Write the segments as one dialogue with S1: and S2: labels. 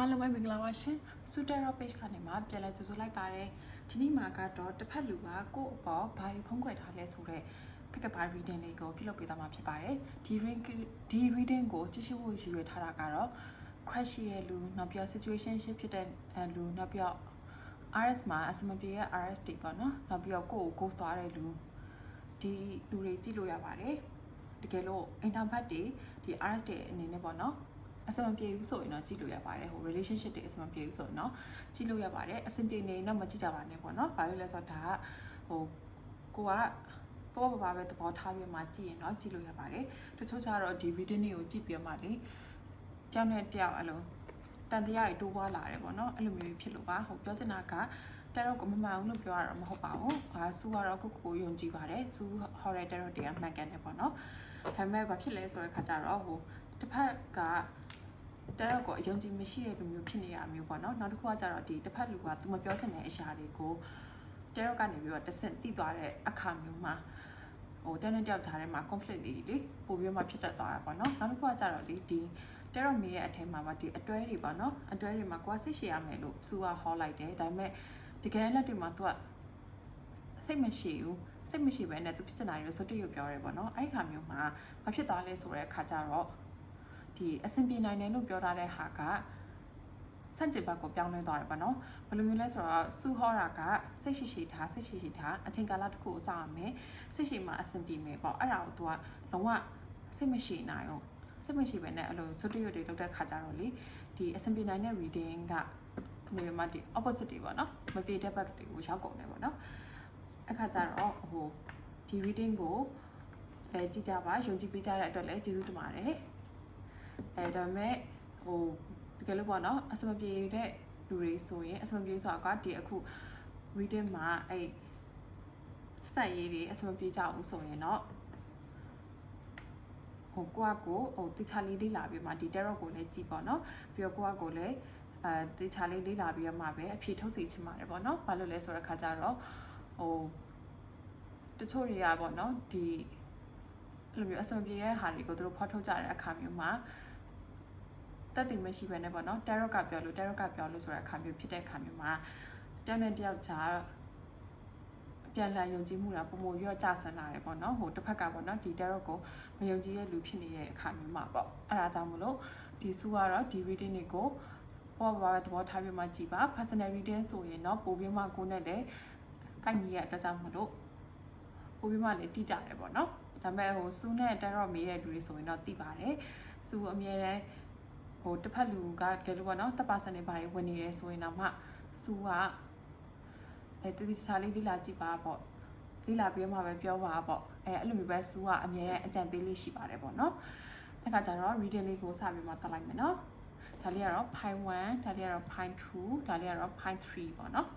S1: အားလုံးပဲမင်္ဂလာပါရှင်စူတက်ရော page ကနေမှပြန်လဲကြိုဆိုလိုက်ပါတယ်ဒီနေ့မှာကတော့တစ်ဖက်လူကကိုယ့်အပေါ်ဘာတွေဖုံးကွယ်ထားလဲဆိုတော့ pick up by reading လေးကိုပြုလုပ်ပေးသွားမှာဖြစ်ပါတယ်ဒီ reading ဒီ reading ကိုကြည့်ရှုဖို့ရည်ရွယ်ထားတာကတော့ crash ရဲ့လူနောက်ပြီး situation ရှဖြစ်တဲ့လူနောက်ပြီး RS မှာအစမပြေရဲ့ RS တွေပေါ့နော်နောက်ပြီးတော့ကိုယ့်ကို ghost သွားတဲ့လူဒီလူတွေကြည့်လို့ရပါတယ်တကယ်လို့ introvert တွေဒီ RS တွေအနေနဲ့ပေါ့နော် အဆင်မပြေဘူးဆိုရင်တော့ကြည့်လို့ရပါတယ်ဟို relationship တွေအဆင်မပြေဘူးဆိုရင်တော့ကြည့်လို့ရပါတယ်အဆင်ပြေနေရင်တော့မကြည့်ကြပါနဲ့ပေါ့နော်ဘာလို့လဲဆိုတော့ဒါကဟိုကိုကပေါ့ပေါ့ပါပဲသဘောထားပြီးမှကြည့်ရင်တော့ကြည့်လို့ရပါတယ်တချို့ကျတော့ဒီ reading တွေကိုကြည့်ပြီးမှလေတယောက်နဲ့တယောက်အလုံးတန်တရားတွေတိုးပွားလာတယ်ပေါ့နော်အဲ့လိုမျိုးဖြစ်လို့ပါဟိုပြောချင်တာကတဲတော့ကိုမမှန်ဘူးလို့ပြောရတော့မဟုတ်ပါဘူးအာစူကတော့ကိုကိုယုံကြည်ပါတယ်စူဟော်ရတဲတော့တရားမှန်ကန်တယ်ပေါ့နော်ဒါပေမဲ့ဘာဖြစ်လဲဆိုတဲ့ခါကျတော့ဟိုတစ်ဖက်က တဲတော့ကိုအယုံကြည်မရှိတဲ့လူမျိုးဖြစ်နေတာမျိုးပေါ့နော်နောက်တစ်ခုကကျတော့ဒီတစ်ဖက်လူကသူမပြောချင်တဲ့အရာတွေကိုတဲတော့ကနေပြီးတော့တဆင့်တိသွားတဲ့အခါမျိုးမှာဟိုတန်းတဲ့တယောက်ကြားထဲမှာ conflict တွေလေပို့ပြီးမှဖြစ်တတ်သွားတာပေါ့နော်နောက်တစ်ခုကကျတော့ဒီဒီတဲတော့မေးတဲ့အထက်မှာပါဒီအတွဲတွေပေါ့နော်အတွဲတွေမှာကိုကစိတ်ရှည်ရမယ်လို့စူကဟောလိုက်တယ်ဒါပေမဲ့တကယ်လက်တွေမှာသူကစိတ်မရှိဘူးစိတ်မရှိဘဲနဲ့သူဖြစ်စနာတွေစတူရပြောရဲပေါ့နော်အဲ့ဒီခါမျိုးမှာမဖြစ်သွားလဲဆိုတဲ့အခါကျတော့ ဒီအဆင်ပြေနိုင်တယ်လို့ပြောထားတဲ့ဟာကစန့်ကျင်ဘက်ကိုပြောင်းလဲသွားတယ်ပေါ့နော်ဘယ်လိုမျိုးလဲဆိုတော့စူဟောတာကစိတ်ရှိရှိထားစိတ်ရှိရှိထားအချိန်ကာလတစ်ခုကိုစရမယ်စိတ်ရှိမှအဆင်ပြေမယ်ပေါ့အဲ့ဒါကိုသူကလုံးဝစိတ်မရှိနိုင်ဘူးစိတ်မရှိဘဲနဲ့အဲ့လိုစတူရတွေလုပ်တဲ့ခါကျတော့လေဒီအဆင်ပြေနိုင်တဲ့ reading ကနေမှဒီ opposite တွေပေါ့နော်မပြေတဲ့ဘက်တွေကိုရောက်ကုန်တယ်ပေါ့နော်အခါကျတော့ဟိုဒီ reading ကိုလည်းကြည့်ကြပါယုံကြည်ပေးကြတဲ့အတွက်လည်းကျေးဇူးတင်ပါတယ် အဲဒါပေမဲ့ဟိုတကယ်လို့ပေါ့နော်အစမပြေတဲ့လူတွေဆိုရင်အစမပြေဆိုတာကဒီအခု reading မှာအဲ့ဆက်ဆက်ရေးတွေအစမပြေကြဘူးဆိုရင်တော့ဟိုကိုကကိုဟိုတခြားလေးလေးလာပြီးမှဒီ tarot ကိုလည်းကြည့်ပေါ့နော်ပြီးတော့ကိုကကိုလည်းအဲတေချာလေးလေးလာပြီးတော့မှပဲအဖြေထုတ်စီချင်ပါတယ်ပေါ့နော်ဘာလို့လဲဆိုတော့ခါကြတော့ဟိုတချို့တွေကပေါ့နော်ဒီအဲ့လိုမျိုးအဆင်ပြေတဲ့ဟာတွေကိုသူတို့ဖော်ထုတ်ကြတဲ့အခါမျိုးမှာ တက်တည်မရှိဘဲနဲ့ပေါ့နော်တာရော့ကပြောလို့တာရော့ကပြောလို့ဆိုတဲ့အခါမျိုးဖြစ်တဲ့အခါမျိုးမှာတယောက်နဲ့တယောက်ကြားအပြန်လှန်ယုံကြည်မှုတာပုံမရော့ကြဆန်းလာတယ်ပေါ့နော်ဟိုတစ်ဖက်ကပေါ့နော်ဒီတာရော့ကိုမယုံကြည်တဲ့လူဖြစ်နေတဲ့အခါမျိုးမှာပေါ့အဲ့ဒါကြောင့်မလို့ဒီစုကတော့ဒီ reading တွေကိုဟောပါပဲသဘောထားပြီးမှကြည်ပါ personal reading ဆိုရင်တော့ပို့ပြီးမှကိုယ်နဲ့လည်းကိုက်ညီရတဲ့အတွက်ကြောင့်မလို့ပို့ပြီးမှလည်းတိကျတယ်ပေါ့နော်ဒါပေမဲ့ဟိုစူးနဲ့တရော့မေးတဲ့လူတွေဆိုရင်တော့တိပါတယ်စူးအမြဲတမ်း ဟိုတစ်ဖက်လူကတကယ်လို့ပေါ့နော်တပ်ပါစံနေပါတွေဝင်နေတယ်ဆိုရင်တော့မှစူးကအဲတတိစာလေးလေးလာကြည့်ပါပေါ့လေးလာပြီးမှပဲပြောပါပေါ့အဲအဲ့လိုမျိုးပဲစူးကအမြဲတမ်းအကြံပေးလေးရှိပါတယ်ပေါ့နော်အဲ့ခါကျတော့ reading လေးကိုစပြီးမှတက်လိုက်မယ်နော်ဒါလေးကတော့ pi 1ဒါလေးကတော့ pi 2ဒါလေးကတော့ pi 3ပေါ့နော်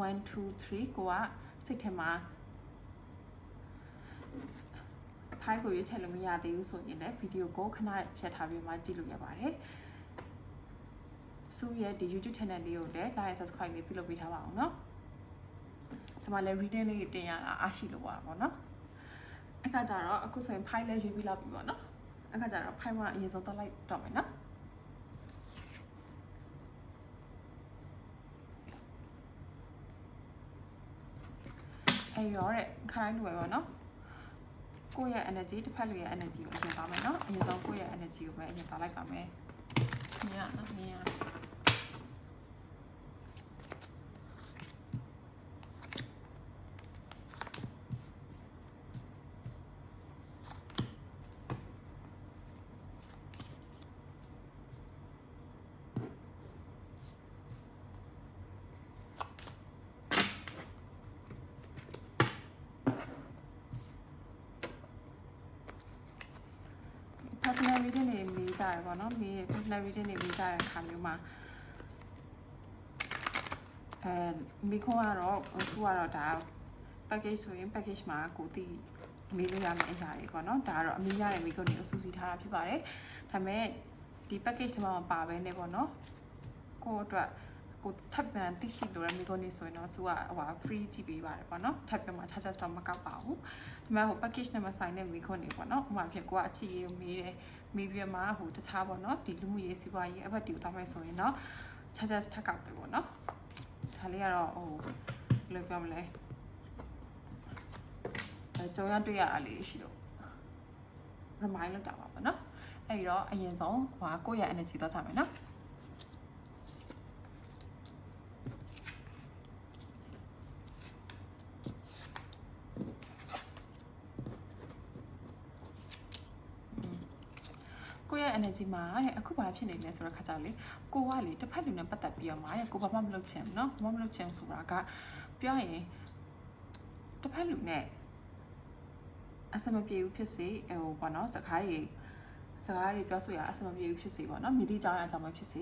S1: 1 2 3ကိုကစိတ်ထဲမှာဖိုင်ကိုရွေးချယ်လို့မရသေးဘူးဆိုရင်လည်းဗီဒီယိုကိုခဏရပ်ထားပြီးမှကြည့်လို့ရပါတယ်။ စူရဲ့ဒီ YouTube channel လေးကိုလည်း like and subscribe လေးပြုလုပ်ပေးထားပါအောင်နော်။ဒီမှာလည်း reading လေးတင်ရတာအားရှိလို့ပါပေါ့နော်။အခါကျတော့အခုဆိုရင်ဖိုင်လည်းရွေးပြီးလောက်ပြီပေါ့နော်။အခါကျတော့ဖိုင်ကအရင်ဆုံးတော့လိုက်တော့မယ်နော်။အဲ့ရောတဲ့ခါတိုင်းလိုပဲပေါ့နော်ကိုယ့်ရဲ့ energy တစ်ဖက်လူရဲ့ energy ကိုအရင်ပါမယ်နော်အရင်ဆုံးကိုယ့်ရဲ့ energy ကိုပဲအရင်ပါလိုက်ပါမယ်မြင်ရနော်မြင်ရ personal reading တွေမေး ကြရပေါ့နော်မေး personal reading တွေမေးကြတဲ့အခါမျိုးမှာအဲမိခွန်းကတော့သူကတော့ဒါ package ဆိုရင် package မှာကိုတည်မေးလို့ရမယ့်အရာတွေပေါ့နော်ဒါကတော့အမေးရတဲ့မိခွန်းတွေကိုစူးစီးထားတာဖြစ်ပါတယ်ဒါပေမဲ့ဒီ package ထဲမှာမပါဘဲနဲ့ပေါ့နော်ကိုယ့်အတွက်ကိုထပ်ပြန်သိရှိလို့ရမိခွန်းတွေဆိုရင်တော့သူကဟို free ကြည့်ပေးပါတယ်ပေါ့နော်ထပ်ပြန်မှာ charges တော့မကောက်ပါဘူးဒီမှာဟို package နဲ့မဆိုင်တဲ့မိခွန်းတွေပေါ့နော်ဥပမာဖြစ်ကိုကအချီရေးမေးတယ် မီဒီယာမှာဟိုတခြားပေါ့နော်ဒီလူမှုရေးစီးပွားရေးအဘက်တူတောင်းမယ်ဆိုရင်တော့ချာချာထက်ကောက်တယ်ပေါ့နော်ဒါလေးကတော့ဟိုဘယ်လိုပြောမလဲအဲကြောင်ရတွေ့ရတာလေးရှိတော့ remind လုပ်တာပါပေါ့နော်အဲ့ဒီတော့အရင်ဆုံးဟိုကိုယ့်ရဲ့ energy တော့ကြမယ်နော် ကိုယ့်ရဲ့ energy မှာတဲ့အခုဘာဖြစ်နေလဲဆိုတော့ခါကြောက်လေကိုကလေတစ်ဖက်လူနဲ့ပတ်သက်ပြီးတော့မှာတဲ့ကိုဘာမှမလုပ်ချင်ဘူးเนาะဘာမှမလုပ်ချင်ဘူးဆိုတာကပြောရင်တစ်ဖက်လူနဲ့အစမပြေဘူးဖြစ်စေဟိုပေါ့နော်စကားတွေစကားတွေပြောဆိုရအစမပြေဘူးဖြစ်စေပေါ့နော်မိတိကြောင်းအကြောင်းပဲဖြစ်စေ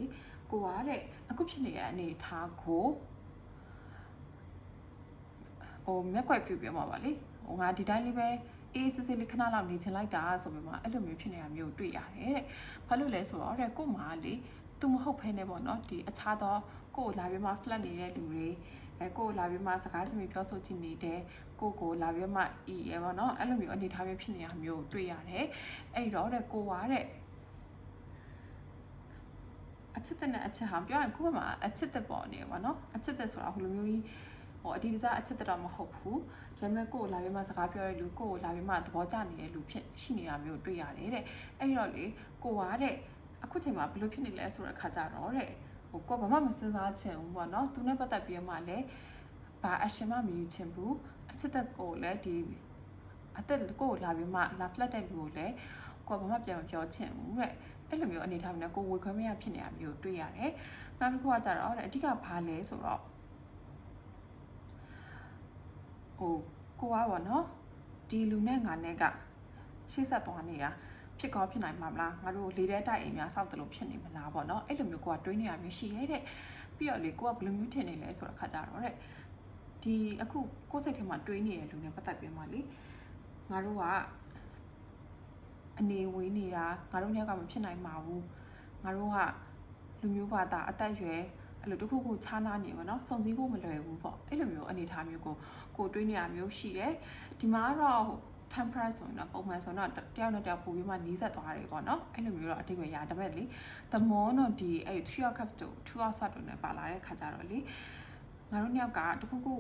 S1: ကိုကတဲ့အခုဖြစ်နေတဲ့အနေအထားကိုဟိုမျက်ကွယ်ပြပြမှာပါလေဟိုငါဒီတိုင်းလေးပဲ အေးစစ်စစ်လေးခဏလောက်နေချင်လိုက်တာဆိုပြီးမှအဲ့လိုမျိုးဖြစ်နေတာမျိုးတွေ့ရတယ်တဲ့ဘာလို့လဲဆိုတော့တဲ့ကို့မှာလေသူမဟုတ်ဖ ೇನೆ ပေါ့နော်ဒီအခြားသောကို့လာပြီးမှ flat နေတဲ့လူတွေအဲကို့လာပြီးမှစကားစမြပြောဆိုချင်နေတဲ့ကိုကိုလာပြီးမှအီရပေါ့နော်အဲ့လိုမျိုးအနေထားမျိုးဖြစ်နေတာမျိုးတွေ့ရတယ်အဲ့တော့တဲ့ကိုွားတဲ့အချစ်တဲ့နဲ့အချစ်ဟာပြောရင်ကိုယ့်ဘက်မှာအချစ်တဲ့ပေါ်နေပါတော့အချစ်တဲ့ဆိုတာဟိုလိုမျိုးကြီး ဟိုအဒီတစားအချစ်တဲ့တော့မဟုတ်ဘူးဒါပေမဲ့ကိုယ်လာပြီးမှစကားပြောတဲ့လူကိုယ်လာပြီးမှသဘောကျနေတဲ့လူဖြစ်ရှိနေတာမျိုးတွေ့ရတယ်တဲ့အဲ့တော့လေကိုကတဲ့အခုချိန်မှာဘယ်လိုဖြစ်နေလဲဆိုတဲ့ခါကြတော့တဲ့ဟိုကိုဘာမှမစဉ်းစားချင်ဘူးပေါ့နော်သူနဲ့ပတ်သက်ပြီးမှလည်းဘာအရှင်မမယူချင်ဘူးအချစ်တဲ့ကိုလည်းဒီအသက်ကိုလာပြီးမှလာဖလက်တဲ့လူကိုလည်းကိုဘာမှပြန်မပြောချင်ဘူးတဲ့အဲ့လိုမျိုးအနေထားမျိုးနဲ့ကိုဝေခွဲမရဖြစ်နေတာမျိုးတွေ့ရတယ်နောက်တစ်ခုကကြတော့တဲ့အဓိကဘာလဲဆိုတော့ ဟိုကိုကပေါ့နော်ဒီလူနဲ့ငါနဲ့ကရှေ့ဆက်သွားနေတာဖြစ်ကောဖြစ်နိုင်မှာမလားငါတို့လေတဲ့တိုက်အိမ်များစောက်တယ်လို့ဖြစ်နေမလားပေါ့နော်အဲ့လိုမျိုးကိုကတွေးနေတာမျိုးရှိရဲတဲ့ပြီးတော့လေကိုကဘယ်လိုမျိုးထင်နေလဲဆိုတော့ခါကြတော့တဲ့ဒီအခုကိုယ်စိတ်ထဲမှာတွေးနေတဲ့လူနဲ့ပတ်သက်ပြီးမှလေငါတို့ကအနေဝေးနေတာငါတို့ညကမဖြစ်နိုင်ပါဘူးငါတို့ကလူမျိုးဘာသာအသက်အရွယ် အဲ့လိုတခုခုခြားနာနေပါတော့စုံစည်းဖို့မလွယ်ဘူးပေါ့အဲ့လိုမျိုးအနေထားမျိုးကိုကိုတွေးနေတာမျိုးရှိတယ်ဒီမှာကတော့ temperature ဆိုရင်တော့ပုံမှန်ဆိုတော့တယောက်နဲ့တယောက်ပို့ပြီးမှနီးစပ်သွားတယ်ပေါ့နော်အဲ့လိုမျိုးတော့အတိတ်ပဲရဒါပေမဲ့လေ the more တော့ဒီအဲ့ three of cups တို့ two of swords တို့နဲ့ပါလာတဲ့ခါကြတော့လေငါတို့နှစ်ယောက်ကတခုခု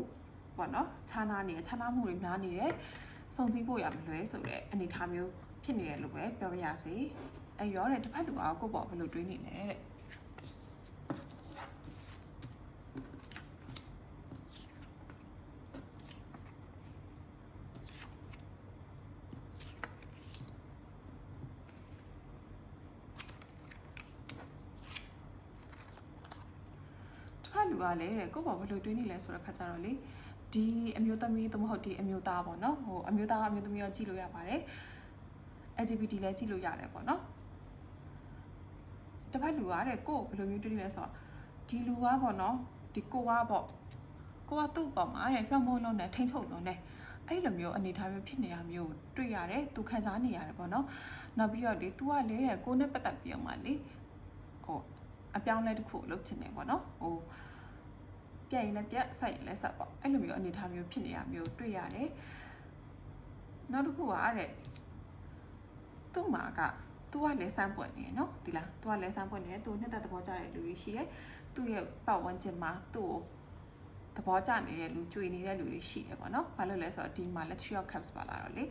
S1: ပေါ့နော်ခြားနာနေခြားနာမှုတွေများနေတယ်စုံစည်းဖို့ရမလွယ်ဆိုတဲ့အနေထားမျိုးဖြစ်နေတယ်လို့ပဲပြောပြရစီအဲ့ရောတဲ့တစ်ဖက်လူအောင်ကိုယ့်ပေါ်ဘယ်လိုတွေးနေလဲတဲ့ က်လူကလည်းတဲ့ကိုယ့်ဘောဘယ်လိုတွေးနေလဲဆိုတော့ခါကြတော့လေဒီအမျိုးသမီးသမဟုတ်ဒီအမျိုးသားပေါ့နော်ဟိုအမျိုးသားအမျိုးသမီးရောကြည့်လို့ရပါတယ် LGBT လည်းကြည့်လို့ရတယ်ပေါ့နော်တစ်ဖက်လူကတဲ့ကိုယ့်ဘယ်လိုမျိုးတွေးနေလဲဆိုတော့ဒီလူကပေါ့နော်ဒီကိုကပေါ့ကိုကသူ့ပေါ်မှာတဲ့လွှမ်းမိုးလုံးနဲ့ထိမ့်ထုတ်လုံးနဲ့အဲ့လိုမျိုးအနေထားမျိုးဖြစ်နေတာမျိုးတွေ့ရတယ်သူခံစားနေရတယ်ပေါ့နော်နောက်ပြီးတော့လေ तू ကလေတဲ့ကိုနဲ့ပတ်သက်ပြီးတော့မှလေဟိုအပြောင်းလဲတစ်ခုလုပ်ချင်တယ်ပေါ့နော်ဟို ပြက်ရင်လည်းပြက်ဆက်ရင်လည်းဆက်ပေါ့အဲ့လိုမျိုးအနေထားမျိုးဖြစ်နေတာမျိုးတွေ့ရတယ်နောက်တစ်ခုကတဲ့သူ့မှာကသူကလည်းစမ်းပွင့်နေနော်ဒီလားသူကလည်းစမ်းပွင့်နေတယ်သူနှစ်သက်သဘောကျတဲ့လူတွေရှိတယ်သူ့ရဲ့ပတ်ဝန်းကျင်မှာသူ့ကိုသဘောကျနေတဲ့လူကြွေနေတဲ့လူတွေရှိတယ်ပေါ့နော်ဘာလို့လဲဆိုတော့ဒီမှာလက် three of cups ပါလာတော့လေ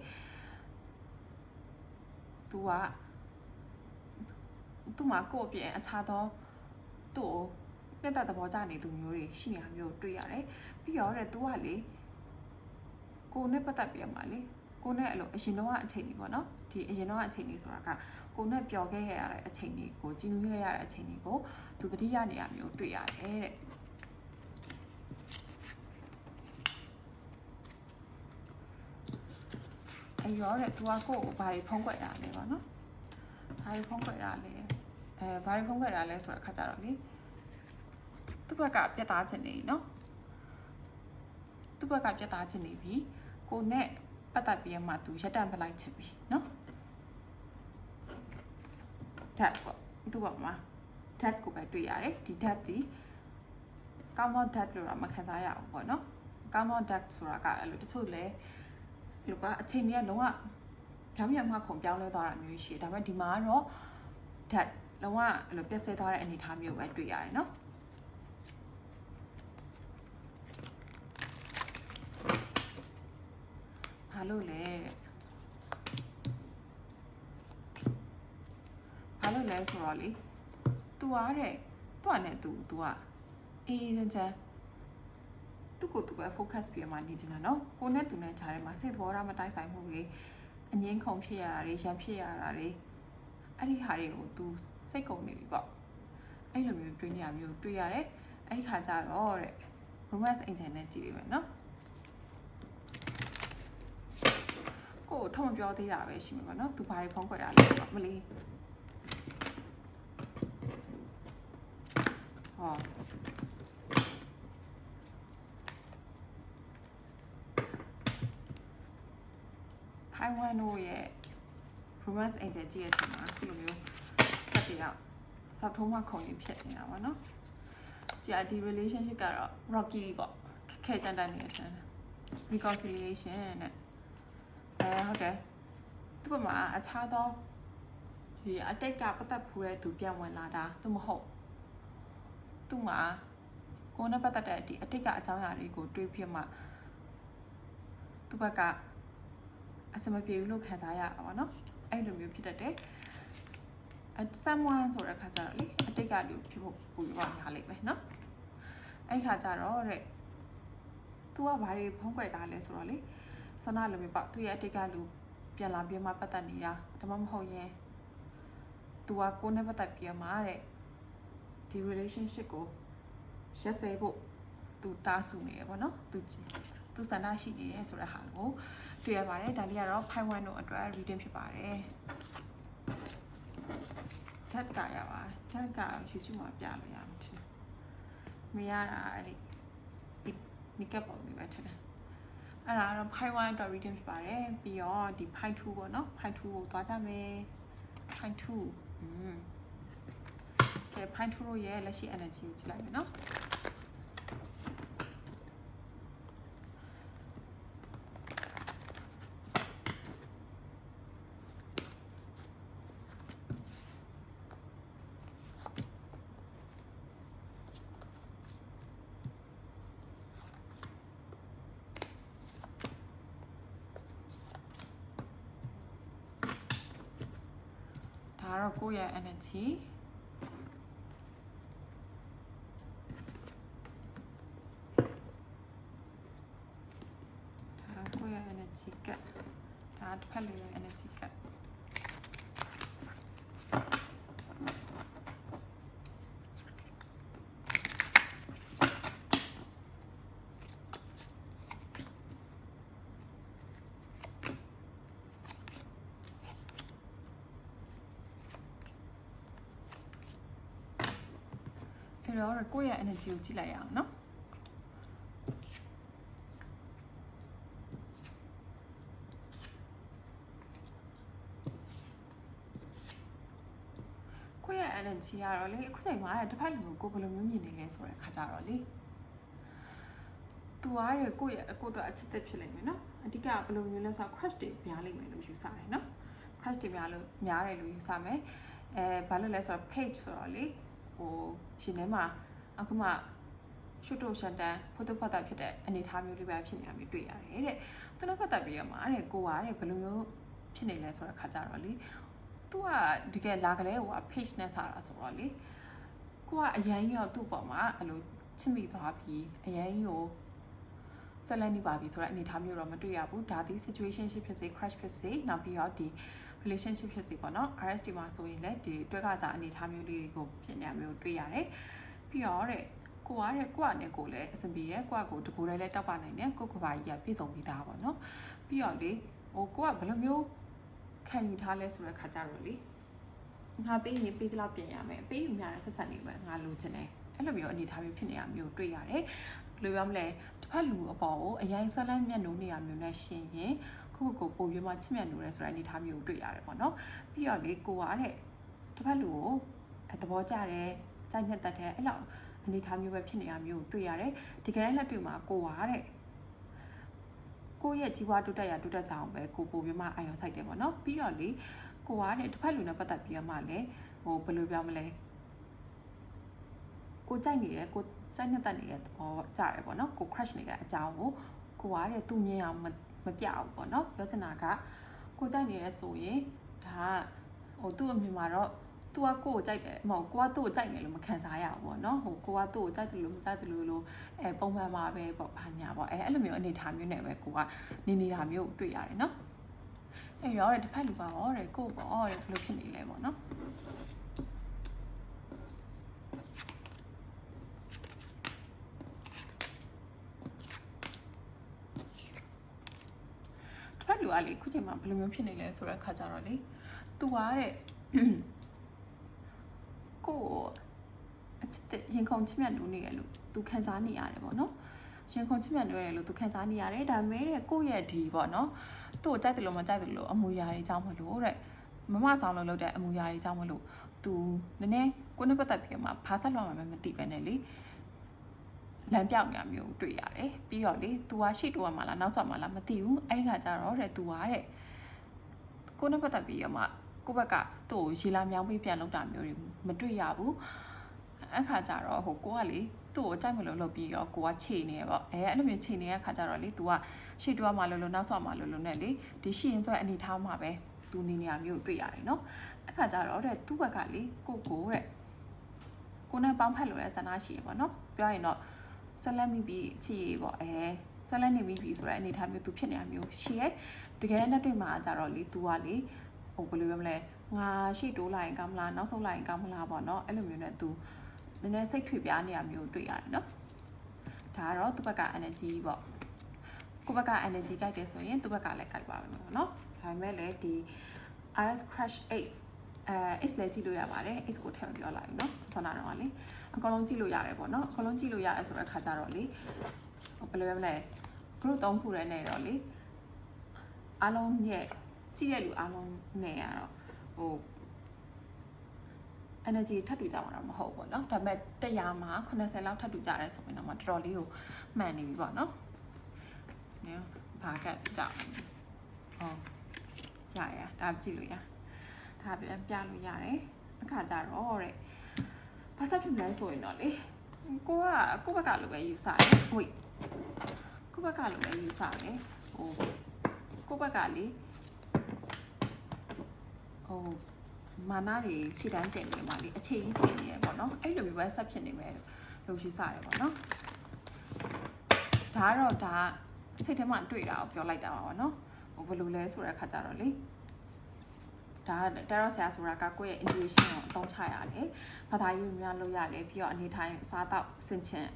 S1: သူကသူ့မှာကိုယ့်အပြင်အခြားသောသူ့ကို နှစ်သက်သဘောကျနေသူမျိုးတွေရှိနေတာမျိုးတွေ့ရတယ်ပြီးတော့တဲ့သူကလေကိုယ်နဲ့ပတ်သက်ပြီးမှလေကိုနဲ့အဲ့လိုအရင်တော့အချိန်ကြီးပေါ့နော်ဒီအရင်တော့အချိန်ကြီးဆိုတာကကိုနဲ့ပျော်ခဲ့ရတဲ့အချိန်ကြီးကိုကြည်နူးခဲ့ရတဲ့အချိန်ကြီးကိုသူတတိယနေရာမျိုးတွေ့ရတယ်တဲ့အဲ့ရောတဲ့သူကကိုယ့်ကိုဘာတွေဖုံးကွက်တာလဲပေါ့နော်ဘာတွေဖုံးကွက်တာလဲအဲဘာတွေဖုံးကွက်တာလဲဆိုတော့အခါကြတော့လေ သူ့ဘက်ကပြတ်သားခြင်းနေနော်သူ့ဘက်ကပြတ်သားခြင်းနေပြီကိုနဲ့ပတ်သက်ပြီးမှသူရက်တံပလိုက်ချစ်ပြီနော်ဓာတ်ပေါ့သူ့ဘာမှာဓာတ်ကိုပဲတွေ့ရတယ်ဒီဓာတ်ဒီကောင်းသောဓာတ်လို့တော့မခံစားရဘူးပေါ့နော်ကောင်းသောဓာတ်ဆိုတာကအဲ့လိုတချို့လဲဒီလိုကအချိန်ကြီးကလုံးဝပြောင်းပြန်မှခုံပြောင်းလဲသွားတာမျိုးရှိတယ်ဒါပေမဲ့ဒီမှာကတော့ဓာတ်လုံးဝအဲ့လိုပြက်ဆဲသွားတဲ့အနေအထားမျိုးပဲတွေ့ရတယ်နော် ဘာလို့လဲတဲ့ဘာလို့လဲဆိုတော့လေ तू အားတဲ့ तू อ่ะနဲ့ तू तू อ่ะအေးချမ်းချမ်းသူ့ကိုသူပဲ focus ပြမှာနေချင်တာเนาะကိုနဲ့သူနဲ့ကြားထဲမှာစိတ်သဘောထားမတိုက်ဆိုင်မှုတွေအငင်းခုန်ဖြစ်ရတာတွေရံဖြစ်ရတာတွေအဲ့ဒီဟာတွေကို तू စိတ်ကုန်နေပြီပေါ့အဲ့လိုမျိုးတွေ့နေရမျိုးတွေ့ရတယ်အဲ့ဒီခါကျတော့တဲ့ romance angel နဲ့ကြည့်ပြီမယ်เนาะ ဟိုထုတ်မပြောသေးတာပဲရှိမှာပေါ့နော်သူဘာတွေဖုန်းခွဲတာလဲဆိုတော့မလေးဟောိုင်ဝမ်တို့ရဲ့ romance angel ကြီးရဲ့ဒီမှာဒီလိုမျိုးကပ်ပြီးတော့စောက်ထုံးမခုံကြီးဖြစ်နေတာပေါ့နော်။ကြာဒီ relationship ကတော့ rocky ပေါ့ခက်ခဲကြမ်းတမ်းနေတဲ့အထက် reconciliation နဲ့ အဲဟုတ်တယ်သူ့မှာအခြားသောဒီအတိတ်ကပတ်သက်ဖူးတဲ့သူပြန်ဝင်လာတာသူမဟုတ်သူ့မှာကိုယ်နဲ့ပတ်သက်တဲ့ဒီအတိတ်ကအကြောင်းအရာတွေကိုတွေးပြမှသူ့ဘက်ကအဆင်မပြေဘူးလို့ခံစားရတာပါနော်အဲ့လိုမျိုးဖြစ်တတ်တယ်အ someone ဆိုတဲ့ခါကျတော့လေအတိတ်ကလူဖြစ်ဖို့ပူရပါများလိမ့်မယ်နော်အဲ့ခါကျတော့တဲ့ तू ကဘာတွေဖုံးကွယ်တာလဲဆိုတော့လေ ဆန္ဒလိုမျိုးပေါ့သူ့ရဲ့အတိတ်ကလူပြန်လာပြီးမှပတ်သက်နေတာဒါမှမဟုတ်ရင်သူကကိုယ်နဲ့ပတ်သက်ပြီးမှတဲ့ဒီ relationship ကိုရက်စဲဖို့သူတားဆူနေတယ်ပေါ့နော်သူသူဆန္ဒရှိနေတယ်ဆိုတဲ့ဟာကိုတွေ့ရပါတယ်ဒါလေးကတော့ Pi 1တို့အတွက် reading ဖြစ်ပါတယ်ထက်ကရပါထက်က YouTube မှာပြလို့ရမှာထင်မရတာအဲ့ဒီဒီကပ်ပေါ်နေပဲထင်တယ် အဲ့ဒါကတော့ဖိုင်ဝမ်အတွက် reading ဖြစ်ပါတယ်ပြီးတော့ဒီဖိုင်2ပေါ့နော်ဖိုင်2ကိုသွားကြမယ်ဖိုင်2อืมကဲဖိုင်2တို့ရဲ့လက်ရှိ energy ကိုကြည့်လိုက်မယ်နော် ဒါကတော့ကိုယ့်ရဲ့ energy ဒါကကိုယ့်ရဲ့ energy ကဒါ တစ်ဖက်လေးရဲ့ energy ကအဲ့တော့ကိုယ့်ရဲ့ energy ကိုကြည့်လိုက်ရအောင်နော်ကိုယ့်ရဲ့ energy ကတော့လေအခုချိန်မှာတစ်ဖက်လူကိုကိုယ်ဘယ်လိုမျိုးမြင်နေလဲဆိုတဲ့ခါကြတော့လေသူအားရကိုယ့်ရဲ့အကိုတော့အချစ်သက်ဖြစ်လိမ့်မယ်နော်အဓိကဘယ်လိုမျိုးလဲဆိုတော့ crush တွေများလိမ့်မယ်လို့ယူဆတယ်နော် crush တွေများလို့များတယ်လို့ယူဆမယ်အဲဘာလို့လဲဆိုတော့ page ဆိုတော့လေ ဟိုရှင်ထဲမှာအခုမှရှုပ်တော့ရှန်တန်ဖိုတိုဖတ်တာဖြစ်တဲ့အနေအထားမျိုးလေးပဲဖြစ်နေတာမျိုးတွေ့ရတယ်တဲ့သူတို့ဖတ်တာပြီးရမှာတဲ့ကိုကတဲ့ဘယ်လိုမျိုးဖြစ်နေလဲဆိုတဲ့ခါကြတော့လေသူကတကယ်လာကလေးဟိုက page နဲ့စားတာဆိုတော့လေကိုကအရန်ရောသူ့ပေါ်မှာအဲ့လိုချစ်မိသွားပြီးအရန်ရောဆက်လက်နေပါပြီဆိုတော့အနေအထားမျိုးတော့မတွေ့ရဘူးဒါဒီ situation ဖြစ်ဖြစ်စေ crush ဖြစ်စေနောက်ပြီးတော့ဒီ relationship ဖြစ်စေပေါ့နော် RST မှာဆိုရင်လည်းဒီအတွက်ကစားအနေအထားမျိုးလေးတွေကိုဖြစ်နေမျိုးတွေ့ရတယ်ပြီးတော့တဲ့ကိုကတဲ့ကိုကနဲ့ကိုလည်းအဆင်ပြေတယ်ကိုကကိုတကူလည်းတောက်ပါနိုင်တယ်ကိုကဘာကြီးကပြည့်စုံပြီးသားပေါ့နော်ပြီးတော့လေဟိုကိုကဘယ်လိုမျိုးခံယူထားလဲဆိုတဲ့ခါကြတော့လေငါပေးရင်ပေးသလောက်ပြင်ရမယ်ပေးယူများတဲ့ဆက်ဆက်နေပဲငါလိုချင်တယ်အဲ့လိုမျိုးအနေထားမျိုးဖြစ်နေတာမျိုးတွေ့ရတယ်ဘယ်လိုပြောမလဲတစ်ဖက်လူအပေါ်ကိုအရင်ဆွဲလန်းမျက်နှာနေရမျိုးနဲ့ရှင်ရင် ခုခုကိုပို့ပြီးမှချစ်မြတ်လို့ရဲဆိုတဲ့အနေအထားမျိုးကိုတွေ့ရတယ်ပေါ့နော်ပြီးတော့လေကိုကတဲ့တစ်ဖက်လူကိုအသဘောကျတယ်ကြိုက်နှစ်သက်တယ်အဲ့လောက်အနေအထားမျိုးပဲဖြစ်နေတာမျိုးကိုတွေ့ရတယ်ဒီကနေ့လက်တွေ့မှာကိုကတဲ့ကိုယ့်ရဲ့ကြီးပွားတိုးတက်ရတိုးတက်ကြအောင်ပဲကိုပို့ပြီးမှအာရုံစိုက်တယ်ပေါ့နော်ပြီးတော့လေကိုကတဲ့တစ်ဖက်လူနဲ့ပတ်သက်ပြီးတော့မှလည်းဟိုဘယ်လိုပြောမလဲကိုကြိုက်နေတဲ့ကိုကြိုက်နှစ်သက်နေတဲ့သဘောကြတယ်ပေါ့နော်ကို crush နေတဲ့အကြောင်းကိုကိုကတဲ့သူမြင်အောင် မမပြဘူးပေါ့နော်ပြောချင်တာကကိုကြိုက်နေရဲဆိုရင်ဒါကဟိုသူ့အမြင်မှာတော့သူကကိုကိုကြိုက်တယ်မဟုတ်ကိုကသူ့ကိုကြိုက်တယ်လို့မခံစားရဘူးပေါ့နော်ဟိုကိုကသူ့ကိုကြိုက်တယ်လို့မကြိုက်တယ်လို့လို့အဲပုံမှန်ပါပဲပေါ့ဘာညာပေါ့အဲအဲ့လိုမျိုးအနေထားမျိုးနဲ့ပဲကိုကနေနေတာမျိုးတွေ့ရတယ်နော်အဲ့ရောတဲ့တစ်ဖက်လူပါရောတဲ့ကိုပေါ့တဲ့ဘယ်လိုဖြစ်နေလဲပေါ့နော် တစ်ဖ ကလေခုချိန်မှာဘယ်လိုမျိုးဖြစ်နေလဲဆိုတော့ခါကြတော့လေသူကတဲ့ကိုအချစ်ရင်ခုန်ချစ်မြတ်နိုးနေရလို့သူခံစားနေရတယ်ပေါ့နော်ရင်ခုန်ချစ်မြတ်နိုးရတယ်လို့သူခံစားနေရတယ်ဒါမဲ့တဲ့ကိုရဲ့ဒီပေါ့နော်သူ့ကိုကြိုက်တယ်လို့မကြိုက်တယ်လို့အမူအရာတွေကြောင့်မလို့တဲ့မမဆောင်လို့လုပ်တဲ့အမူအရာတွေကြောင့်မလို့သူနည်းနည်းကိုနဲ့ပတ်သက်ပြီးမှဘာဆက်လောက်မှမသိပဲနဲ့လေ လမ်းပြောင်းနေတာမျိုးတွေ့ရတယ်ပြီးတော့လေ तू ကရှေ့တိုးရမှာလားနောက်ဆော့မှာလားမသိဘူးအဲ့ဒီခါကျတော့တဲ့ तू ကတဲ့ကိုယ်နဲ့ပတ်သက်ပြီးတော့မှကိုယ့်ဘက်ကသူ့ကိုရေလာမြောင်းပေးပြန်လုပ်တာမျိုးတွေမတွေ့ရဘူးအဲ့ခါကျတော့ဟိုကိုကလေသူ့ကိုကြိုက်မလို့လုပ်ပြီးတော့ကိုကခြေနေရပေါ့အဲအဲ့လိုမျိုးခြေနေတဲ့ခါကျတော့လေ तू ကရှေ့တိုးရမှာလို့လို့နောက်ဆော့မှာလို့လို့နဲ့လေဒီရှိရင်ဆိုအနေထားမှာပဲ तू နေနေရမျိုးတွေ့ရတယ်နော်အဲ့ခါကျတော့တဲ့သူ့ဘက်ကလေကိုကိုတဲ့ကိုနဲ့ပေါင်းဖက်လို့ရဆန္ဒရှိရပေါ့နော်ပြောရင်တော့ ဆက်လက်မိပြီးချီရေပေါ့အဲဆက်လက်နေမိပြီဆိုတဲ့အနေအထားမျိုးသူဖြစ်နေတာမျိုးရှိရဲတကယ်လက်တွေ့မှာကြတော့လေ तू ကလေဟိုဘယ်လိုပြောမလဲငါရှိတိုးလိုက်ရင်ကောင်းမလားနောက်ဆုံးလိုက်ရင်ကောင်းမလားပေါ့နော်အဲ့လိုမျိုးနဲ့ तू နည်းနည်းစိတ်ထွေပြားနေတာမျိုးတွေ့ရတယ်နော်ဒါကတော့သူ့ဘက်က energy ပေါ့ကိုယ့်ဘက်က energy ကြိုက်တယ်ဆိုရင်သူ့ဘက်ကလည်းကြိုက်ပါမယ်ပေါ့နော်ဒါပေမဲ့လည်းဒီ RS crash ace အဲ ace လည်းကြည့်လို့ရပါတယ် ace ကိုထည့်မပြောလိုက်ဘူးเนาะဆောနာတော့လေအကောင်လုံးကြည့်လို့ရတယ်ပေါ့နော်အကောင်လုံးကြည့်လို့ရတယ်ဆိုတဲ့ခါကျတော့လေဘယ်လိုပဲမလဲ group 3ခုရဲနဲ့တော့လေအားလုံးရဲ့ကြည့်ရလူအားလုံးနဲ့ရတော့ဟို energy ထပ်တူကြမှာတော့မဟုတ်ဘူးပေါ့နော်ဒါပေမဲ့100မှာ80လောက်ထပ်တူကြရဲဆိုရင်တော့မတော်တော်လေးကိုမှန်နေပြီပေါ့နော်နေဘာကကြောက်ဟောရရဒါကြည့်လို့ရ ဒါပြန်ပြလို့ရတယ်အခါကြတော့တဲ့ဘာဆက်ဖြစ်မလဲဆိုရင်တော့လေကိုကကိုဘက်ကလိုပဲယူဆတယ်ဟိုကိုဘက်ကလိုပဲယူဆတယ်ဟိုကိုဘက်ကလေဟိုမာနာတွေရှေ့တန်းတင်နေမှာလေအခြေကြီးချိန်နေရပေါ့နော်အဲ့လိုမျိုးပဲဆက်ဖြစ်နေမယ်လို့ယူဆရတယ်ပေါ့နော်ဒါကတော့ဒါစိတ်ထဲမှာတွေ့တာကိုပြောလိုက်တာပါပေါ့နော်ဟိုဘယ်လိုလဲဆိုတဲ့အခါကျတော့လေ ဒါတရောဆရာဆိုတာကကိုယ့်ရဲ့ intuition ကိုအသုံးချရတယ်။ဘာသာရေးများလုပ်ရတယ်ပြီးတော့အနေထိုင်စားတော့ဆင်ခြင်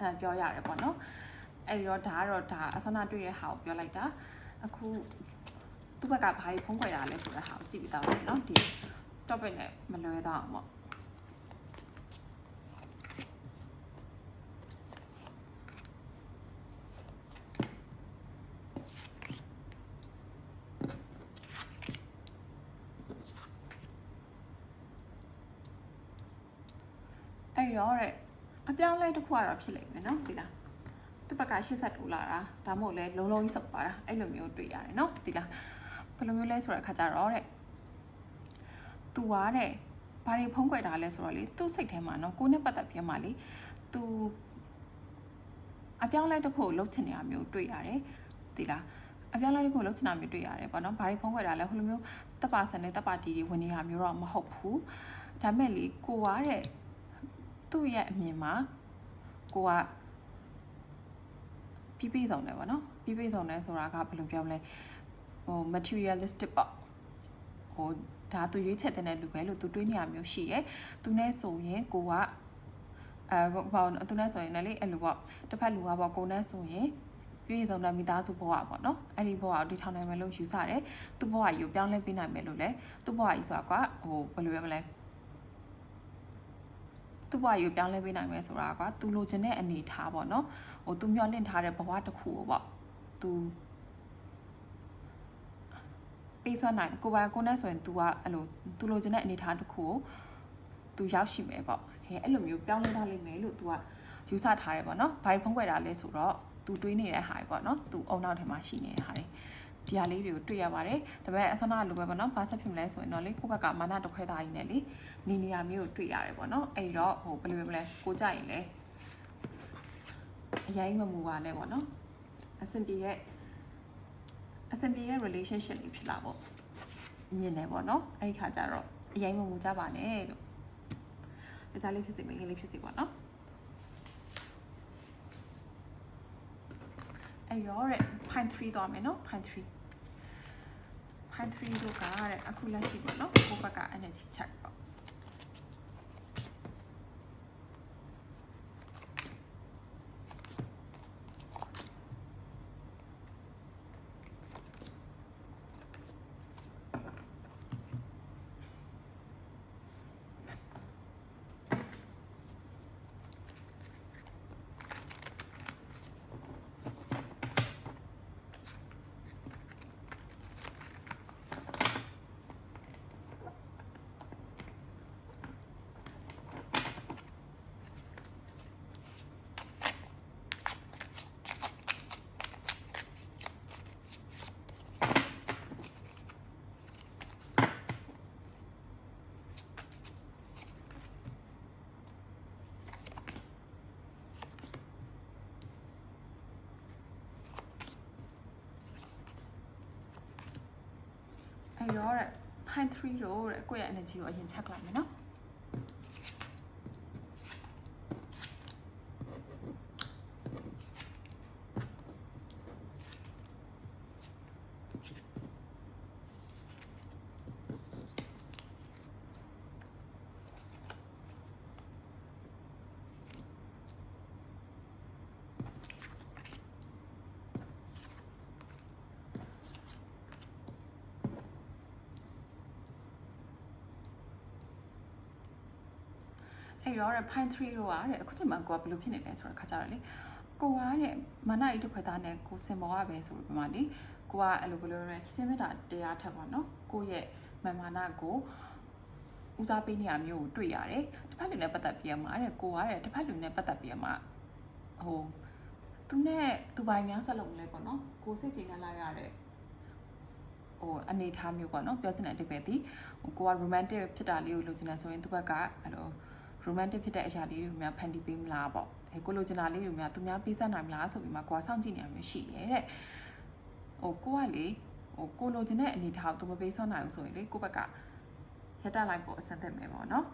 S1: အဲပြောရတယ်ပေါ့နော်။အဲ့တော့ဒါကတော့ဒါအစနာတွေ့တဲ့ဟာကိုပြောလိုက်တာ။အခုသူ့ဘက်ကဘာကြီးဖုံးကွယ်တာလဲဆိုတဲ့ဟာကိုကြည့်ပြီးသားပါနော်ဒီ topic နဲ့မလွဲတော့အောင်ပေါ့ တော့တဲ့အပြောင်းလဲတစ်ခုကတော့ဖြစ်လိမ့်မယ်နော်ဒီလားသူ့ဘက်က80တိုးလာတာဒါမှမဟုတ်လဲလုံးလုံးကြီးစုပ်သွားတာအဲ့လိုမျိုးတွေ့ရတယ်နော်ဒီလားဘယ်လိုမျိုးလဲဆိုတဲ့အခါကျတော့တဲ့သူကတဲ့ဘာတွေဖုံးကွယ်တာလဲဆိုတော့လေသူ့စိတ်ထဲမှာနော်ကိုနဲ့ပတ်သက်ပြီးမှလေသူအပြောင်းလဲတစ်ခုကိုလှုပ်ချင်နေတာမျိုးတွေ့ရတယ်ဒီလားအပြောင်းလဲတစ်ခုကိုလှုပ်ချင်တာမျိုးတွေ့ရတယ်ပေါ့နော်ဘာတွေဖုံးကွယ်တာလဲဟိုလိုမျိုးတပ်ပါဆန်နဲ့တပ်ပါတီတွေဝင်နေတာမျိုးတော့မဟုတ်ဘူးဒါမဲ့လေကိုကတဲ့ သူ့ရဲ့အမြင်မှာကိုကပြပြဆောင်တယ်ပေါ့နော်ပြပြဆောင်တယ်ဆိုတာကဘယ်လိုပြောမလဲဟို materialistic ပေါ့ဟိုဒါသူရွေးချက်တဲ့လူပဲလို့သူတွေးနေရမျိုးရှိရယ်သူနဲ့ဆိုရင်ကိုကအဲဘောသူနဲ့ဆိုရင်လည်းလေအဲ့လိုပေါ့တစ်ဖက်လူကပေါ့ကိုနဲ့ဆိုရင်ပြည့်စုံတဲ့မိသားစုဘဝပေါ့နော်အဲ့ဒီဘဝကိုတည်ထောင်နိုင်မယ်လို့ယူဆတယ်သူ့ဘဝကြီးကိုပြောင်းလဲပေးနိုင်မယ်လို့လဲသူ့ဘဝကြီးဆိုတာကဟိုဘယ်လိုရမလဲ သူ့ဘဝကြီးကိုပြောင်းလဲပေးနိုင်မယ်ဆိုတာကသူလိုချင်တဲ့အနေထားပေါ့နော်ဟိုသူမျှော်လင့်ထားတဲ့ဘဝတစ်ခုကိုပေါ့သူပေးစွမ်းနိုင်ကိုပါကိုနဲ့ဆိုရင် तू ကအဲ့လို तू လိုချင်တဲ့အနေအထားတစ်ခုကို तू ရောက်ရှိမယ်ပေါ့အဲအဲ့လိုမျိုးပြောင်းလဲထားလိမ့်မယ်လို့ तू ကယူဆထားတယ်ပေါ့နော်ဘာတွေဖုံးကွယ်တာလဲဆိုတော့ သူတွေးနေတဲ့ဟာတွေပေါ့နော်သူအုံနောက်ထဲမှာရှိနေတဲ့ဟာတွေ ဒီဟာလေးတွေကိုတွေ့ရပါတယ်ဒါပေမဲ့အစနာလိုပဲပေါ့နော်ဘာဆက်ဖြစ်မလဲဆိုရင်တော့လေကိုယ့်ဘက်ကမာနတစ်ခွဲသားကြီးနဲ့လေနေနေရမျိုးကိုတွေ့ရတယ်ပေါ့နော်အဲ့တော့ဟိုဘယ်လိုပဲမလဲကိုကြိုက်ရင်လေအရင်မမူပါနဲ့ပေါ့နော်အဆင်ပြေရဲ့အဆင်ပြေရဲ့ relationship လေးဖြစ်လာပေါ့မြင်တယ်ပေါ့နော်အဲ့ဒီခါကျတော့အရင်မမူကြပါနဲ့လို့အကြလေးဖြစ်စေမိန်းကလေးဖြစ်စေပေါ့နော်အဲ့ရောတဲ့ pine 3သွားမယ်နော် pine 3 pine 3တို့ကတဲ့အခုလက်ရှိပေါ့နော်ကိုယ့်ဘက်က energy check ပေါ့ အဲ့ရောတဲ့ pine 3တို့တဲ့ကိုယ့်ရဲ့ energy ကိုအရင် check လိုက်မယ်နော် အဲ့တော့တဲ့ pine 3တို့ကတဲ့အခုချိန်မှာကိုကဘယ်လိုဖြစ်နေလဲဆိုတော့ခါကြတော့လေကိုကတဲ့မနအီတစ်ခွဲသားနဲ့ကိုစင်ပေါ်ကပဲဆိုပြီးမှလေကိုကအဲ့လိုဘယ်လိုလဲချစ်ချင်းမေတ္တာတရားထက်ပါနော်ကိုရဲ့မန်မာနာကိုဦးစားပေးနေရမျိုးကိုတွေ့ရတယ်တစ်ဖက်လူနဲ့ပတ်သက်ပြီးမှတဲ့ကိုကတဲ့တစ်ဖက်လူနဲ့ပတ်သက်ပြီးမှဟိုသူနဲ့သူပိုင်များဆက်လုပ်မလဲပေါ့နော်ကိုစိတ်ချနေလာရတဲ့ဟိုအနေထားမျိုးပေါ့နော်ပြောချင်တဲ့အတိတ်ပဲဒီဟိုကိုက romantic ဖြစ်တာလေးကိုလိုချင်တယ်ဆိုရင်သူဘက်ကအဲ့လို romantic ဖြစ်တဲ့အရာလေးတွေကိုများဖန်တီးပေးမလားပေါ့အဲကိုလိုချင်တာလေးတွေများသူများပေးဆက်နိုင်မလားဆိုပြီးမှကိုကစောင့်ကြည့်နေရမျိုးရှိရဲ့တဲ့ဟိုကိုကလေဟိုကိုလိုချင်တဲ့အနေထားကိုသူမပေးစောနိုင်ဘူးဆိုရင်လေကိုဘက်ကရတလိုက်ဖို့အဆင်သင့်မယ်ပေါ့နော်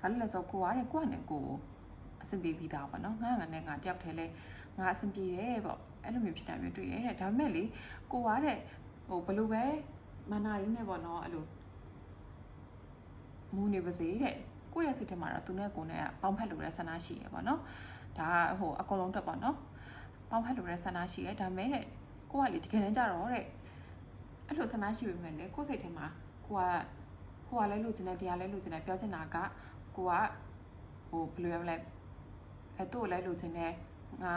S1: ဘာလို့လဲဆိုတော့ကိုကတဲ့ကိုကနဲ့ကိုအဆင်ပြေပြီးသားပေါ့နော်ငါငါနဲ့ငါတယောက်တည်းလဲငါအဆင်ပြေတယ်ပေါ့အဲ့လိုမျိုးဖြစ်တာမျိုးတွေ့ရဲတဲ့ဒါပေမဲ့လေကိုကတဲ့ဟိုဘလို့ပဲမနာကြီးနဲ့ပေါ့နော်အဲ့လိုမူနေပါစေတဲ့ ကိုယ့်ရဲ့စိတ်ထဲမှာတော့သူနဲ့ကိုယ်နဲ့ကပေါင်းဖက်လို့ရဆန္ဒရှိရပေါ့နော်ဒါကဟိုအကုန်လုံးတက်ပေါ့နော်ပေါင်းဖက်လို့ရဆန္ဒရှိရဒါမဲ့တဲ့ကိုကလေတကယ်တမ်းကြတော့တဲ့အဲ့လိုဆန္ဒရှိပေမဲ့လေကိုယ့်စိတ်ထဲမှာကိုကဟိုကလည်းလိုချင်တယ်တရားလည်းလိုချင်တယ်ပြောချင်တာကကိုကဟိုဘယ်လိုရမလဲအဲသူ့ကိုလည်းလိုချင်တယ်ငါ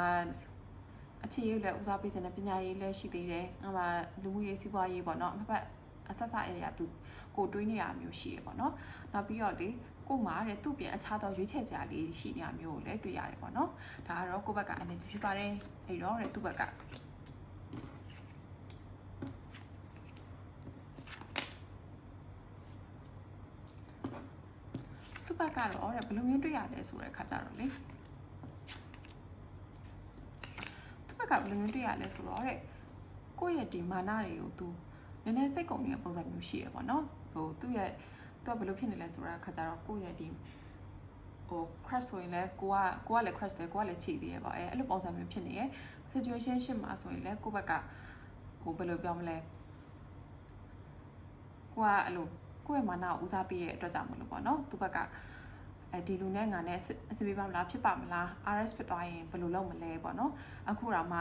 S1: အခြေရေးလည်းဦးစားပေးချင်တယ်ပညာရေးလည်းရှိသေးတယ်ငါမှလူမှုရေးစီးပွားရေးပေါ့နော်အဖက်အဆက်ဆက်အရာသူကိုတွေးနေရမျိုးရှိရပေါ့နော်နောက်ပြီးတော့လေ ကိုမှာတဲ့သူ့ပြင်အခြားသောရွေးချယ်စရာလေးရှိနေတာမျိုးကိုလည်းတွေ့ရတယ်ပေါ့နော်ဒါကတော့ကိုယ့်ဘက်က energy ဖြစ်ပါတယ်အဲ့တော့တဲ့သူ့ဘက်ကသူ့ဘက်ကတော့တဲ့ဘယ်လိုမျိုးတွေ့ရလဲဆိုတဲ့ခါကြတော့လေသူ့ဘက်ကဘယ်လိုမျိုးတွေ့ရလဲဆိုတော့တဲ့ကိုယ့်ရဲ့ဒီမာနတွေကိုသူနည်းနည်းစိတ်ကုန်နေတဲ့ပုံစံမျိုးရှိရပေါ့နော်ဟိုသူ့ရဲ့ သူကဘယ်လိုဖြစ်နေလဲဆိုတဲ့ခါကြတော့ကိုယ့်ရဲ့ဒီဟို crush ဆိုရင်လည်းကိုကကိုကလည်း crush တယ်ကိုကလည်းချိသေးရပါအဲအဲ့လိုပုံစံမျိုးဖြစ်နေရဲ့ situation ရှစ်မှာဆိုရင်လည်းကိုယ့်ဘက်ကဟိုဘယ်လိုပြောမလဲကိုကအဲ့လိုကိုယ့်ရဲ့မာနကိုဦးစားပေးရဲ့အတွက်ကြောင့်မလို့ပေါ့နော်သူ့ဘက်ကအဲဒီလူနဲ့ငါနဲ့အဆင်ပြေပါမလားဖြစ်ပါမလား RS ဖြစ်သွားရင်ဘယ်လိုလုပ်မလဲပေါ့နော်အခုတော့မှ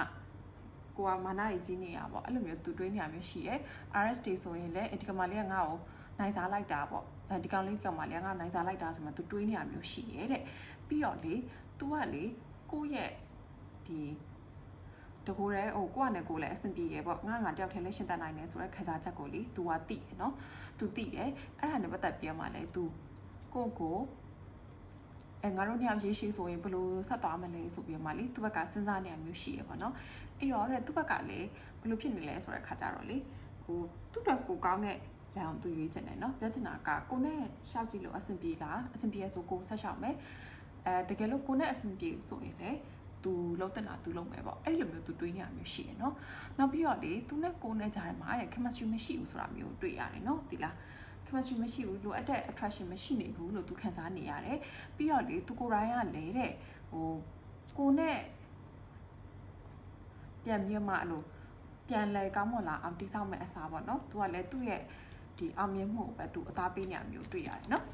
S1: ကိုကမာနကြီးကြီးနေရပေါ့အဲ့လိုမျိုးသူတွေးနေရမျိုးရှိရဲ့ RS တွေဆိုရင်လည်းဒီကမာလေးကငါ့ကို နိုင်စားလိုက်တာပေါ့အဲဒီကောင်လေးဒီကောင်မလေးကငါနိုင်စားလိုက်တာဆိုမှသူတွေးနေရမျိုးရှိရဲ့တဲ့ပြီးတော့လေ तू ကလေကိုယ့်ရဲ့ဒီတကူရဲဟိုကိုကနဲ့ကိုလည်းအဆင်ပြေတယ်ပေါ့ငါငါတယောက်ထဲလည်းရှင်းတတ်နိုင်တယ်ဆိုတော့ခစားချက်ကိုလေ तू ကသိတယ်နော် तू သိတယ်အဲ့ဒါနဲ့ပတ်သက်ပြီးမှလည်း तू ကိုကိုအဲ အဲငါတို့ညရေရှိဆိုရင်ဘယ်လိုဆက်သွားမလဲဆိုပြီးတော့မှလေသူ့ဘက်ကစဉ်းစားနေရမျိုးရှိရပေါ့နော်အဲ့တော့တဲ့သူ့ဘက်ကလည်းဘယ်လိုဖြစ်နေလဲဆိုတဲ့ခါကြတော့လေဟိုသူ့တော့ကိုကောင်းတဲ့ လမ်းအောင်သူရွေးချင်တယ်နော်ပြောချင်တာကကိုနဲ့ရှောက်ကြည့်လို့အဆင်ပြေလားအဆင်ပြေရဆိုကိုဆက်ရှောက်မယ်အဲတကယ်လို့ကိုနဲ့အဆင်ပြေဆိုရင်လည်းသူလုံးတက်တာသူလုံးမယ်ပေါ့အဲ့လိုမျိုးသူတွေးနေရမျိုးရှိရနော်နောက်ပြီးတော့လေသူနဲ့ကိုနဲ့ကြားထဲမှာတဲ့ chemistry မရှိဘူးဆိုတာမျိုးတွေ့ရတယ်နော်ဒီလား chemistry မရှိဘူးလိုအပ်တဲ့ attraction မရှိနေဘူးလို့သူခံစားနေရတယ်ပြီးတော့လေသူကိုယ်တိုင်ကလည်းတဲ့ဟိုကိုနဲ့ပြန်ပြီးမှအဲ့လိုပြန်လဲကောင်းမွန်လာအောင်တိဆောက်မဲ့အစားပေါ့နော်သူကလည်းသူ့ရဲ့ ဒီအောင်မြင်မှုကိုပဲသူအသားပေးနေရမျိုးတွေ့ရတယ်နော်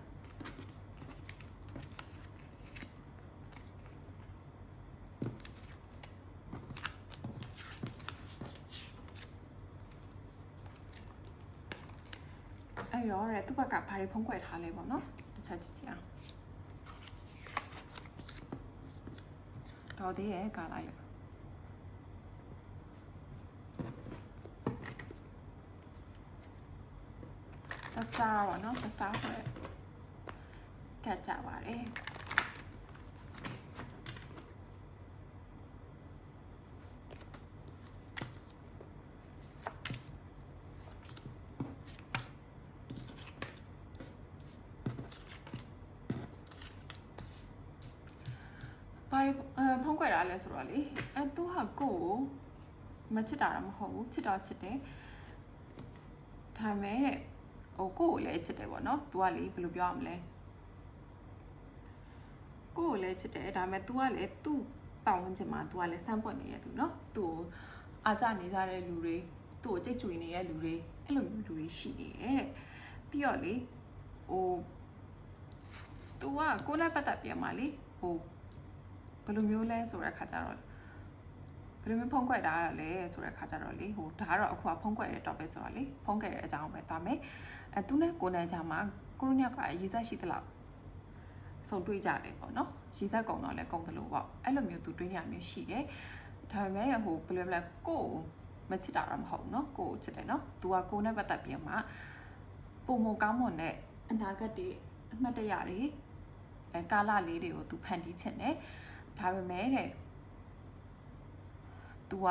S1: အဲ့တော့တဲ့သူ့ဘက်ကဘာတွေဖုံးကွယ်ထားလဲပေါ့နော်တစ်ချက်ကြည့်ကြည့်အောင်တော်သေးရဲ့ကာလိုက်လို့ The Star ပေါ့နော် The Star ဆိုရယ်ကတ်ကြပါတယ်ဘာလို့အဖုံးကွယ်တာလဲဆိုတော့လေအဲသူဟာကိုကိုမချစ်တာတော့မဟုတ်ဘူးချစ်တော့ချစ်တယ်ဒါပေမဲ့တဲ့ ဟိုကိုကိုလည်းချစ်တယ်ပေါ့နော်။ तू ကလေဘယ်လိုပြောရမလဲ။ကိုကိုလည်းချစ်တယ်ဒါပေမဲ့ तू ကလည်းသူ့ပတ်ဝန်းကျင်မှာ तू ကလည်းစမ်းပွက်နေရသူနော်။ तू ကိုအားကြနေကြတဲ့လူတွေသူ့ကိုကြိတ်ကြွေနေတဲ့လူတွေအဲ့လိုမျိုးလူတွေရှိနေတယ်တဲ့။ပြီးတော့လေဟို तू ကကိုနဲ့ပတ်သက်ပြန်มาလေဟိုဘယ်လိုမျိုးလဲဆိုတဲ့အခါကျတော့ ဘယ်လိုမျိုးဖုံးကွက်တာလဲဆိုတဲ့ခါကျတော့လေဟိုဒါကတော့အခုကဖုံးကွက်တဲ့ topic ဆိုတော့လေဖုံးကွက်တဲ့အကြောင်းပဲသွားမယ်အဲသူနဲ့ကိုနဲ့ကြားမှာကိုရိုနီကရေးဆက်ရှိသလောက်ဆုံတွေ့ကြတယ်ပေါ့နော်ရေးဆက်ကုံတော့လဲကုံတယ်လို့ပေါ့အဲ့လိုမျိုးသူတွေ့နေရမျိုးရှိတယ်ဒါပေမဲ့ဟိုဘယ်လိုလဲကိုမချစ်တာတော့မဟုတ်ဘူးနော်ကိုချစ်တယ်နော်သူကကိုနဲ့ပတ်သက်ပြီးမှပုံမကောင်းမွန်တဲ့အနာဂတ်တွေအမှတ်တရတွေအဲကာလလေးတွေကိုသူဖန်တီးချင်တယ်ဒါပေမဲ့တဲ့ သူက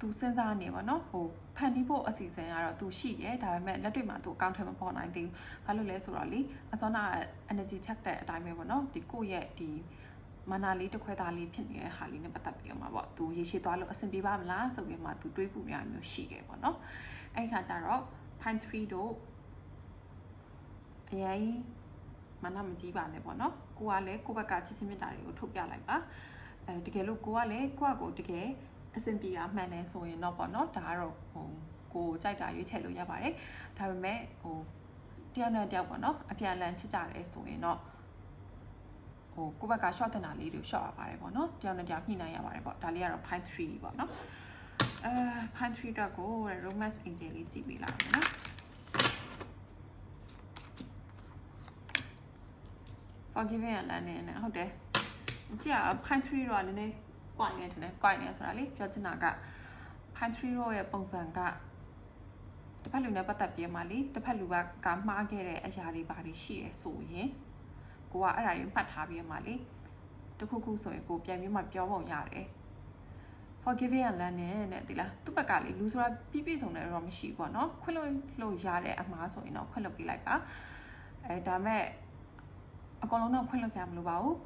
S1: သူစဉ်းစားနေပါတော့ဟိုဖန်တီးဖို့အစီအစဉ်ကတော့သူရှိတယ်ဒါပေမဲ့လက်တွေ့မှာသူအကောင့်ထဲမှာပေါ်နိုင်သေးဘူးဘာလို့လဲဆိုတော့လေအစောနာ energy check တဲ့အတိုင်းပဲပေါ့နော်ဒီကိုယ့်ရဲ့ဒီမနာလေးတစ်ခွဲသားလေးဖြစ်နေတဲ့ဟာလေးနဲ့ပတ်သက်ပြီးတော့မှာပေါ့သူရေရှည်သွားလို့အဆင်ပြေပါမလားဆိုပြီးမှသူတွေးပူနေတာမျိုးရှိတယ်ပေါ့နော်အဲ့ခါကျတော့ pine 3တို့အရင်မနာမကြီးပါနဲ့ပေါ့နော်ကိုကလည်းကိုယ့်ဘက်ကချစ်ချင်းမြတ်တာတွေကိုထုတ်ပြလိုက်ပါ အဲတကယ်လို့ကိုကလည်းကိုယ့်အကိုတကယ်အဆင်ပြေတာမှန်တယ်ဆိုရင်တော့ပေါ့နော်ဒါကတော့ဟိုကိုကြိုက်တာရွေးချယ်လို့ရပါတယ်ဒါပေမဲ့ဟိုတယောက်နဲ့တယောက်ပေါ့နော်အပြန်အလှန်ချစ်ကြတယ်ဆိုရင်တော့ဟိုကိုယ့်ဘက်က short တင်တာလေးတွေ short ရပါတယ်ပေါ့နော်တယောက်နဲ့တယောက်ညှိနှိုင်းရပါတယ်ပေါ့ဒါလေးကတော့ pine 3ပေါ့နော်အဲ pine 3တော့ကို romance angel လေးကြည့်ပေးလိုက်မယ်နော် forgiving ရလမ်းနေနဲ့ဟုတ်တယ် ကြည့်ရ pine 3တော့နည်းနည်း quiet နေတယ် quiet နေဆိုတာလေပြောချင်တာက pine 3တော့ရဲ့ပုံစံကတစ်ဖက်လူနဲ့ပတ်သက်ပြီးမှလေတစ်ဖက်လူကကမှားခဲ့တဲ့အရာတွေဘာတွေရှိရဲဆိုရင်ကိုကအဲ့ဒါတွေမှတ်ထားပြီးမှလေတခုခုဆိုရင်ကိုပြန်ပြီးမှပြောပုံရတယ် forgiving ရလမ်းနဲ့တဲ့ဒီလားသူ့ဘက်ကလေလူဆိုတာပြည့်ပြည့်စုံတယ်တော့မရှိဘူးပေါ့နော်ခွင့်လို့လို့ရတဲ့အမှားဆိုရင်တော့ခွင့်လို့ပေးလိုက်ပါအဲဒါမဲ့အကောင်လုံးတော့ခွင့်လွှတ်စရာမလိုပါဘူး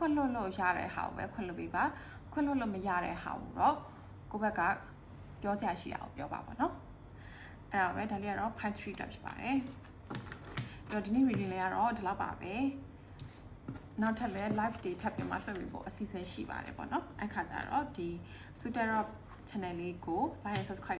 S1: ခွင့်လွှတ်လို့ရတဲ့ဟာကိုပဲခွင့်လွှတ်ပေးပါခွင့်လွှတ်လို့မရတဲ့ဟာကိုတော့ကိုယ့်ဘက်ကပြောစရာရှိတာကိုပြောပါပါเนาะအဲ့ဒါပဲဒါလေးကတော့ Python 3တက်ဖြစ်ပါတယ်အဲ့တော့ဒီနေ့ reading လေးကတော့ဒီလောက်ပါပဲနောက်ထပ်လည်း live တွေထပ်ပြီးမှလွှတ်ပြီးဖို့အစီအစဉ်ရှိပါတယ်ပေါ့နော်အဲ့ခါကျတော့ဒီ Suterop channel လေးကို like and subscribe